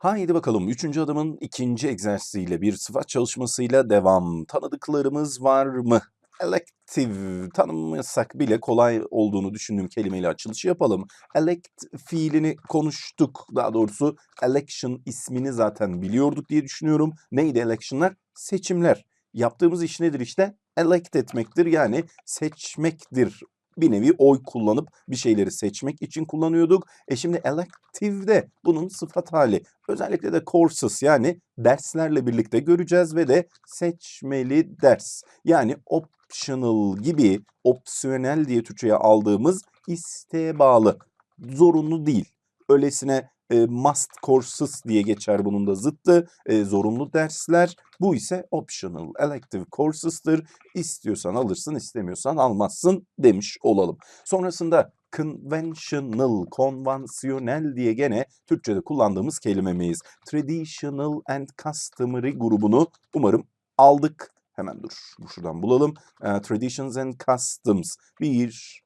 Haydi bakalım. Üçüncü adımın ikinci egzersiziyle bir sıfat çalışmasıyla devam. Tanıdıklarımız var mı? Elective tanımlasak bile kolay olduğunu düşündüğüm kelimeyle açılışı yapalım. Elect fiilini konuştuk. Daha doğrusu election ismini zaten biliyorduk diye düşünüyorum. Neydi election'lar? Seçimler. Yaptığımız iş nedir işte? Elect etmektir yani seçmektir. Bir nevi oy kullanıp bir şeyleri seçmek için kullanıyorduk. E şimdi elective de bunun sıfat hali. Özellikle de courses yani derslerle birlikte göreceğiz ve de seçmeli ders. Yani optional gibi opsiyonel diye Türkçe'ye aldığımız isteğe bağlı. Zorunlu değil. Öylesine e, must courses diye geçer bunun da zıttı. E, zorunlu dersler. Bu ise optional elective courses'tır. İstiyorsan alırsın, istemiyorsan almazsın demiş olalım. Sonrasında conventional, konvansiyonel diye gene Türkçe'de kullandığımız kelimemiz. Traditional and customary grubunu umarım aldık. Hemen dur, şuradan bulalım. E, traditions and customs. Bir,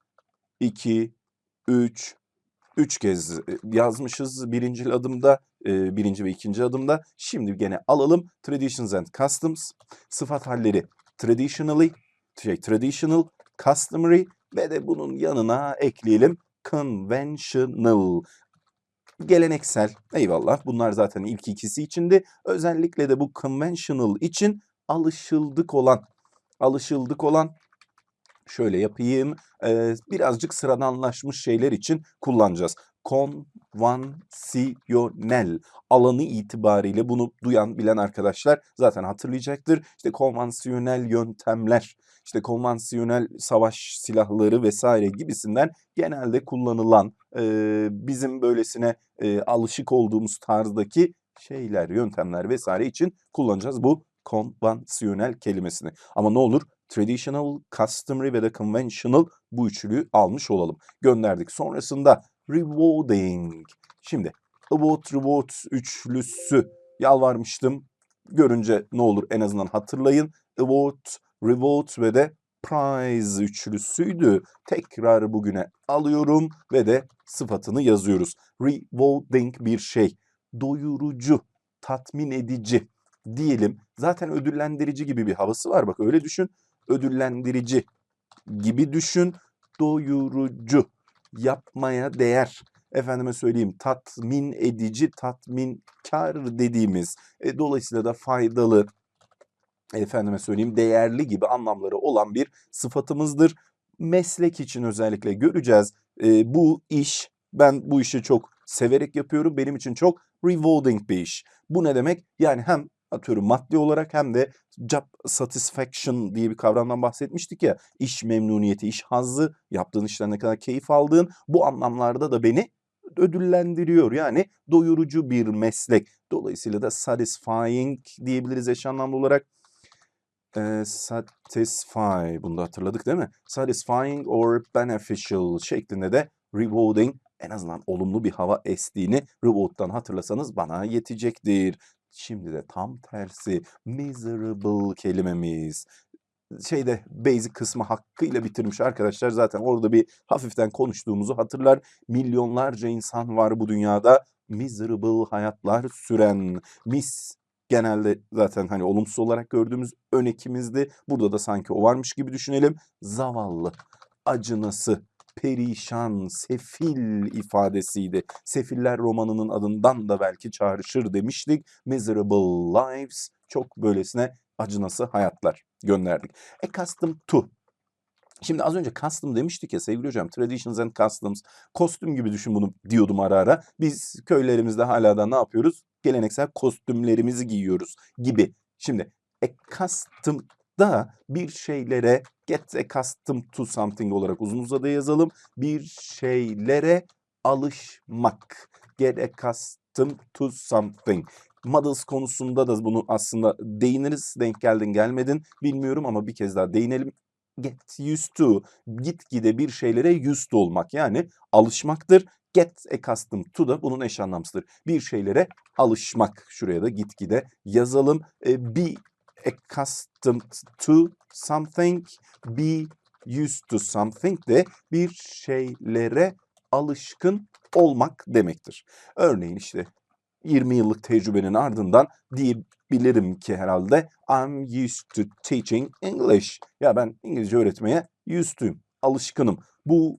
iki, üç, üç kez yazmışız birinci adımda, birinci ve ikinci adımda. Şimdi gene alalım. Traditions and customs. Sıfat halleri traditionally, şey, traditional, customary ve de bunun yanına ekleyelim conventional. Geleneksel. Eyvallah. Bunlar zaten ilk ikisi içindi. Özellikle de bu conventional için alışıldık olan, alışıldık olan şöyle yapayım. Ee, birazcık sıradanlaşmış şeyler için kullanacağız. Konvansiyonel alanı itibariyle bunu duyan bilen arkadaşlar zaten hatırlayacaktır. İşte konvansiyonel yöntemler, işte konvansiyonel savaş silahları vesaire gibisinden genelde kullanılan e, bizim böylesine e, alışık olduğumuz tarzdaki şeyler, yöntemler vesaire için kullanacağız bu konvansiyonel kelimesini. Ama ne olur traditional, customary ve de conventional bu üçlüyü almış olalım. Gönderdik. Sonrasında rewarding. Şimdi about reward üçlüsü yalvarmıştım. Görünce ne olur en azından hatırlayın. Award, reward ve de prize üçlüsüydü. Tekrar bugüne alıyorum ve de sıfatını yazıyoruz. Rewarding bir şey. Doyurucu, tatmin edici diyelim. Zaten ödüllendirici gibi bir havası var. Bak öyle düşün. Ödüllendirici gibi düşün. Doyurucu, yapmaya değer. Efendime söyleyeyim tatmin edici, tatminkar dediğimiz. E, dolayısıyla da faydalı, efendime söyleyeyim değerli gibi anlamları olan bir sıfatımızdır. Meslek için özellikle göreceğiz. E, bu iş, ben bu işi çok severek yapıyorum. Benim için çok rewarding bir iş. Bu ne demek? Yani hem atıyorum maddi olarak hem de job satisfaction diye bir kavramdan bahsetmiştik ya. İş memnuniyeti, iş hazzı, yaptığın işten ne kadar keyif aldığın bu anlamlarda da beni ödüllendiriyor. Yani doyurucu bir meslek. Dolayısıyla da satisfying diyebiliriz eş anlamlı olarak. Ee, satisfy bunu da hatırladık değil mi? Satisfying or beneficial şeklinde de rewarding en azından olumlu bir hava estiğini reward'dan hatırlasanız bana yetecektir. Şimdi de tam tersi miserable kelimemiz. Şeyde basic kısmı hakkıyla bitirmiş arkadaşlar zaten orada bir hafiften konuştuğumuzu hatırlar. Milyonlarca insan var bu dünyada miserable hayatlar süren mis genelde zaten hani olumsuz olarak gördüğümüz ön ekimizdi. Burada da sanki o varmış gibi düşünelim. Zavallı, acınası, perişan, sefil ifadesiydi. Sefiller romanının adından da belki çağrışır demiştik. Miserable lives çok böylesine acınası hayatlar gönderdik. Accustomed to Şimdi az önce custom demiştik ya sevgili hocam. Traditions and customs. Kostüm gibi düşün bunu diyordum ara ara. Biz köylerimizde hala da ne yapıyoruz? Geleneksel kostümlerimizi giyiyoruz gibi. Şimdi accustomed da bir şeylere get accustomed to something olarak uzun uzadı yazalım. Bir şeylere alışmak. Get accustomed to something. Models konusunda da bunu aslında değiniriz. Denk geldin gelmedin bilmiyorum ama bir kez daha değinelim. Get used to. Gitgide bir şeylere used olmak yani alışmaktır. Get accustomed to da bunun eş anlamsıdır. Bir şeylere alışmak. Şuraya da gitgide yazalım. E, be accustomed to something, be used to something de bir şeylere alışkın olmak demektir. Örneğin işte 20 yıllık tecrübenin ardından diyebilirim ki herhalde I'm used to teaching English. Ya ben İngilizce öğretmeye used to'yum, alışkınım. Bu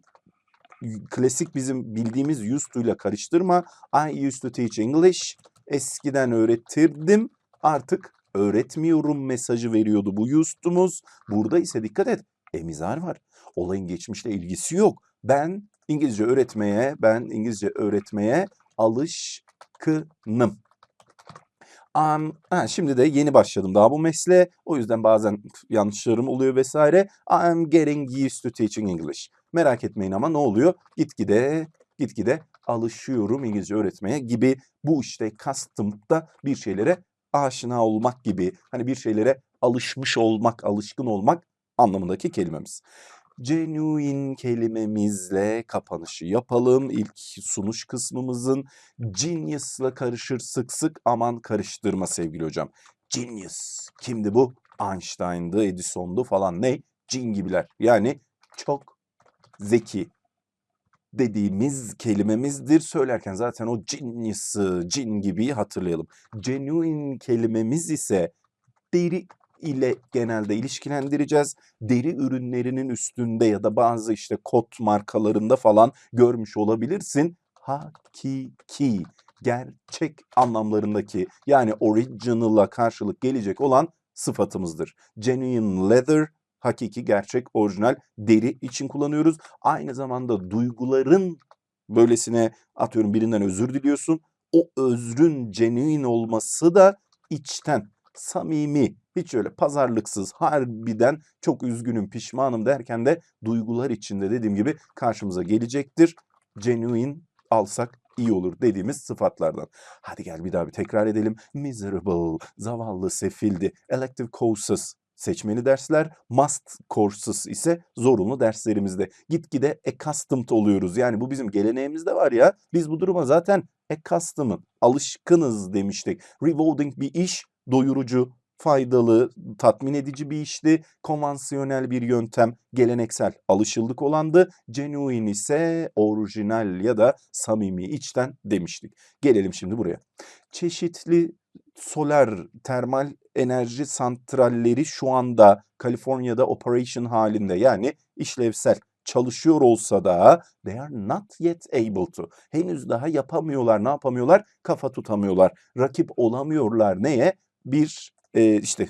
klasik bizim bildiğimiz used to ile karıştırma. I used to teach English. Eskiden öğretirdim. Artık öğretmiyorum mesajı veriyordu bu used to'muz. Burada ise dikkat et emizar var. Olayın geçmişle ilgisi yok. Ben İngilizce öğretmeye, ben İngilizce öğretmeye alışkınım. Um, ha, şimdi de yeni başladım daha bu mesleğe. O yüzden bazen yanlışlarım oluyor vesaire. I'm getting used to teaching English. Merak etmeyin ama ne oluyor? Gitgide gitgide alışıyorum İngilizce öğretmeye gibi bu işte custom'da bir şeylere aşina olmak gibi hani bir şeylere alışmış olmak, alışkın olmak anlamındaki kelimemiz. Genuine kelimemizle kapanışı yapalım. İlk sunuş kısmımızın genius'la karışır sık sık aman karıştırma sevgili hocam. Genius kimdi bu? Einstein'dı, Edison'du falan ne? Cin gibiler. Yani çok zeki dediğimiz kelimemizdir. Söylerken zaten o genius'ı, cin gibi hatırlayalım. Genuine kelimemiz ise deri ile genelde ilişkilendireceğiz. Deri ürünlerinin üstünde ya da bazı işte kot markalarında falan görmüş olabilirsin. Hakiki, gerçek anlamlarındaki yani original'a karşılık gelecek olan sıfatımızdır. Genuine leather, hakiki, gerçek, orijinal deri için kullanıyoruz. Aynı zamanda duyguların böylesine atıyorum birinden özür diliyorsun. O özrün genuine olması da içten, samimi, hiç öyle pazarlıksız, harbiden çok üzgünüm, pişmanım derken de duygular içinde dediğim gibi karşımıza gelecektir. Genuine alsak iyi olur dediğimiz sıfatlardan. Hadi gel bir daha bir tekrar edelim. Miserable, zavallı, sefildi. Elective courses, seçmeli dersler. Must courses ise zorunlu derslerimizde. Gitgide accustomed oluyoruz. Yani bu bizim geleneğimizde var ya. Biz bu duruma zaten accustom'ın, alışkınız demiştik. Rewarding bir iş, doyurucu, faydalı, tatmin edici bir işti. Konvansiyonel bir yöntem, geleneksel, alışıldık olandı. Genuine ise orijinal ya da samimi, içten demiştik. Gelelim şimdi buraya. Çeşitli solar termal enerji santralleri şu anda Kaliforniya'da operation halinde yani işlevsel çalışıyor olsa da they are not yet able to. Henüz daha yapamıyorlar. Ne yapamıyorlar? Kafa tutamıyorlar. Rakip olamıyorlar. Neye? Bir e, işte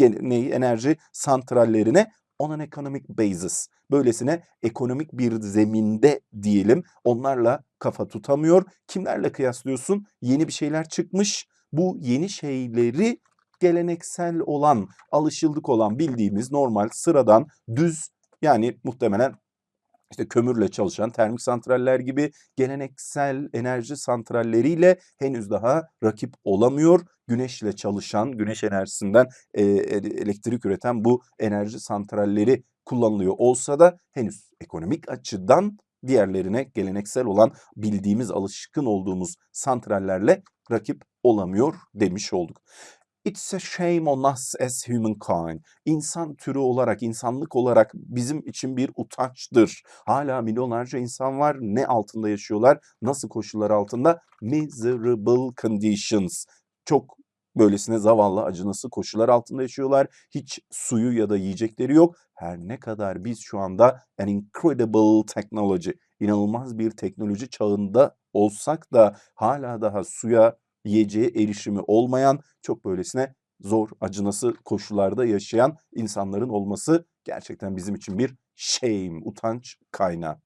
neyi enerji santrallerine on an economic basis. Böylesine ekonomik bir zeminde diyelim. Onlarla kafa tutamıyor. Kimlerle kıyaslıyorsun? Yeni bir şeyler çıkmış. Bu yeni şeyleri geleneksel olan, alışıldık olan, bildiğimiz normal, sıradan, düz yani muhtemelen işte kömürle çalışan termik santraller gibi geleneksel enerji santralleriyle henüz daha rakip olamıyor. Güneşle çalışan, güneş enerjisinden e, elektrik üreten bu enerji santralleri kullanılıyor olsa da henüz ekonomik açıdan diğerlerine geleneksel olan bildiğimiz alışkın olduğumuz santrallerle rakip olamıyor demiş olduk. It's a shame on us as humankind. İnsan türü olarak, insanlık olarak bizim için bir utançtır. Hala milyonlarca insan var. Ne altında yaşıyorlar? Nasıl koşullar altında? Miserable conditions. Çok böylesine zavallı, acınası koşullar altında yaşıyorlar. Hiç suyu ya da yiyecekleri yok. Her ne kadar biz şu anda an incredible technology, inanılmaz bir teknoloji çağında olsak da hala daha suya, yiyeceğe erişimi olmayan, çok böylesine zor, acınası koşullarda yaşayan insanların olması gerçekten bizim için bir shame, utanç kaynağı.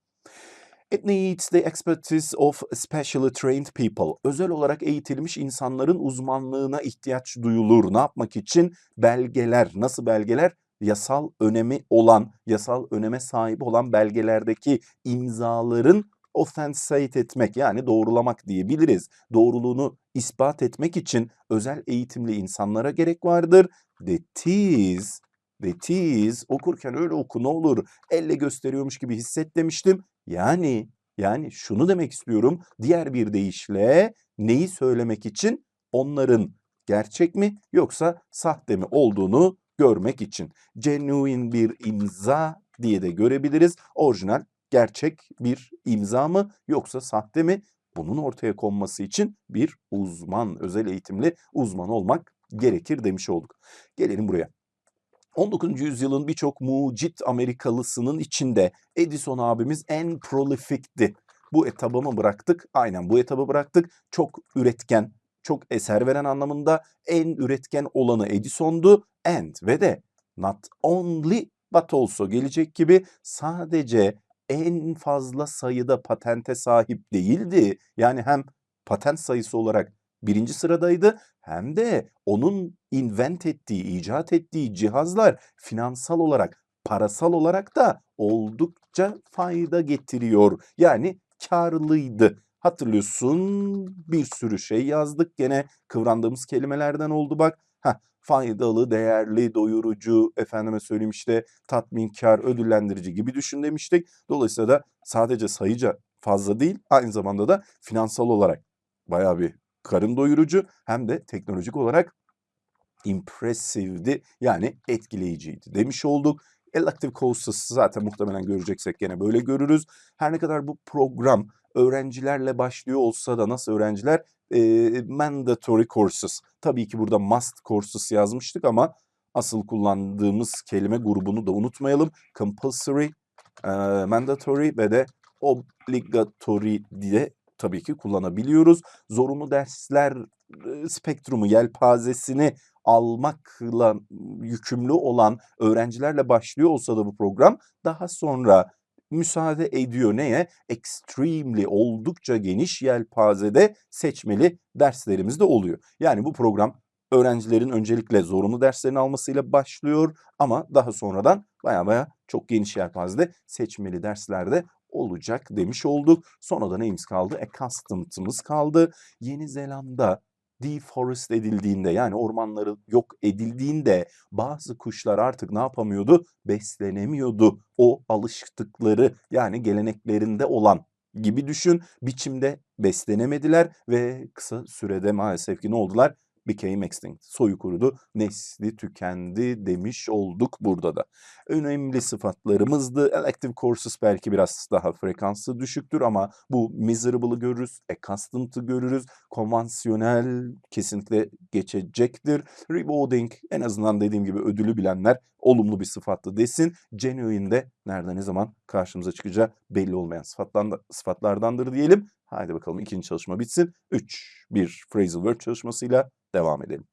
It needs the expertise of specially trained people. Özel olarak eğitilmiş insanların uzmanlığına ihtiyaç duyulur. Ne yapmak için? Belgeler. Nasıl belgeler? Yasal önemi olan, yasal öneme sahip olan belgelerdeki imzaların authenticate etmek yani doğrulamak diyebiliriz. Doğruluğunu ispat etmek için özel eğitimli insanlara gerek vardır. That is, that is okurken öyle oku ne olur elle gösteriyormuş gibi hisset demiştim. Yani yani şunu demek istiyorum. Diğer bir deyişle neyi söylemek için onların gerçek mi yoksa sahte mi olduğunu görmek için. Genuine bir imza diye de görebiliriz. Orijinal gerçek bir imza mı yoksa sahte mi? bunun ortaya konması için bir uzman, özel eğitimli uzman olmak gerekir demiş olduk. Gelelim buraya. 19. yüzyılın birçok mucit Amerikalısının içinde Edison abimiz en prolifikti. Bu etabı mı bıraktık? Aynen bu etabı bıraktık. Çok üretken, çok eser veren anlamında en üretken olanı Edison'du. And ve de not only but also gelecek gibi sadece en fazla sayıda patente sahip değildi. Yani hem patent sayısı olarak birinci sıradaydı hem de onun invent ettiği, icat ettiği cihazlar finansal olarak, parasal olarak da oldukça fayda getiriyor. Yani karlıydı. Hatırlıyorsun bir sürü şey yazdık. Gene kıvrandığımız kelimelerden oldu bak. Heh, faydalı, değerli, doyurucu, efendime söyleyeyim işte tatminkar, ödüllendirici gibi düşün demiştik. Dolayısıyla da sadece sayıca fazla değil, aynı zamanda da finansal olarak bayağı bir karın doyurucu hem de teknolojik olarak impressive'di yani etkileyiciydi demiş olduk. Elective courses zaten muhtemelen göreceksek gene böyle görürüz. Her ne kadar bu program öğrencilerle başlıyor olsa da nasıl öğrenciler? E, mandatory courses. Tabii ki burada must courses yazmıştık ama asıl kullandığımız kelime grubunu da unutmayalım. Compulsory, e, mandatory ve de obligatory diye tabii ki kullanabiliyoruz. Zorunlu dersler spektrumu, yelpazesini almakla yükümlü olan öğrencilerle başlıyor olsa da bu program daha sonra müsaade ediyor neye? Extremely oldukça geniş yelpazede seçmeli derslerimiz de oluyor. Yani bu program öğrencilerin öncelikle zorunlu derslerini almasıyla başlıyor ama daha sonradan baya baya çok geniş yelpazede seçmeli derslerde olacak demiş olduk. Sonra da neyimiz kaldı? Accustomed'ımız kaldı. Yeni Zelanda deforest edildiğinde yani ormanları yok edildiğinde bazı kuşlar artık ne yapamıyordu? Beslenemiyordu. O alıştıkları yani geleneklerinde olan gibi düşün. Biçimde beslenemediler ve kısa sürede maalesef ki ne oldular? Became extinct. Soyu kurudu, nesli tükendi demiş olduk burada da. Önemli sıfatlarımızdı. Elective courses belki biraz daha frekansı düşüktür ama bu miserable'ı görürüz, accustomed'ı görürüz. Konvansiyonel kesinlikle geçecektir. Rewarding en azından dediğim gibi ödülü bilenler olumlu bir sıfatlı desin. Genuine de nerede ne zaman karşımıza çıkacağı belli olmayan sıfatlardan, sıfatlardandır diyelim. Haydi bakalım ikinci çalışma bitsin. 3. Bir phrasal verb çalışmasıyla devam edelim.